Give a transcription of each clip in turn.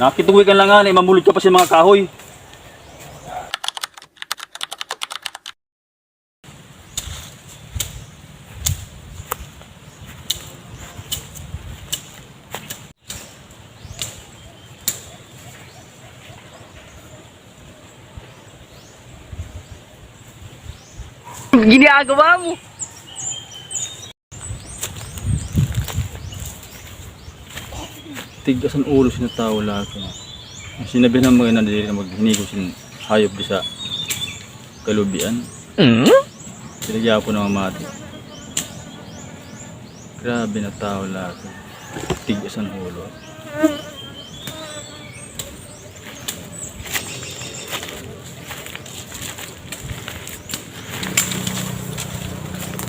Nakituwi ka lang nga, mamulot ka pa sa mga kahoy. Ginagawa mo. Tigas ang ulo sinatawa lahat. Sinabi ng mga nandiri na maghinigo sin hayop di sa kalubian. Hmm? Sinagya po ng mati. Grabe na tao lahat. Tigas ang ulo.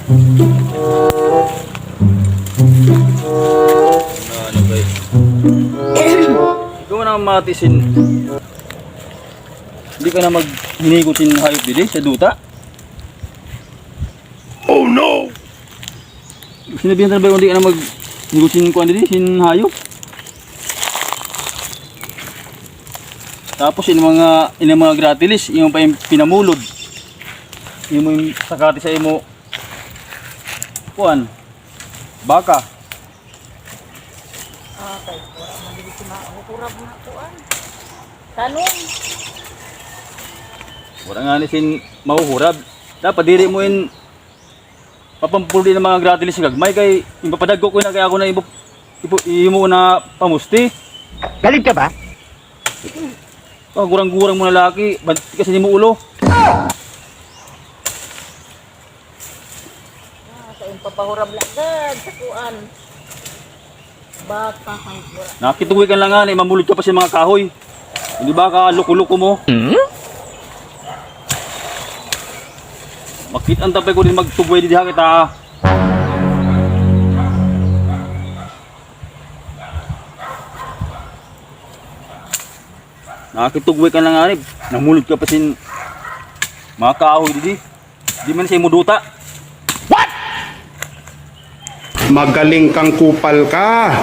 Ano Ikaw na matisin. Hindi ka na maghinigot sin hayop dili sa duta? Sinabihan na ba hindi ka na mag negosin ko dito sin hayop? Tapos yung mga yung mga gratilis, yung pa yung pinamulod. Yung mga sakati sa imo. Kuan. Baka. Wala man dili si mahukurab na kuan. Tanong, Wala nga ni sin mahuhurab. Dapat diri mo in papampuli ng mga gratilis sa gagmay kay ipapadagko ko na kaya ako na ibo imo na pamusti. Galit ka ba? Oh, gurang-gurang mo na laki, ba't kasi ni mo ulo? ah, sa imong papahurab lagad sa kuan. Nakituwi ka lang nga, eh, mamulot ka pa sa mga kahoy. Hindi ba ka luko-luko mo? Hmm? Makit ang tapay ko din magtugway di diha kita. Nakitugway ka lang nga, eh. namulot ka pa sin mga kahoy di Di man siya muduta. Magaling kang kupal ka.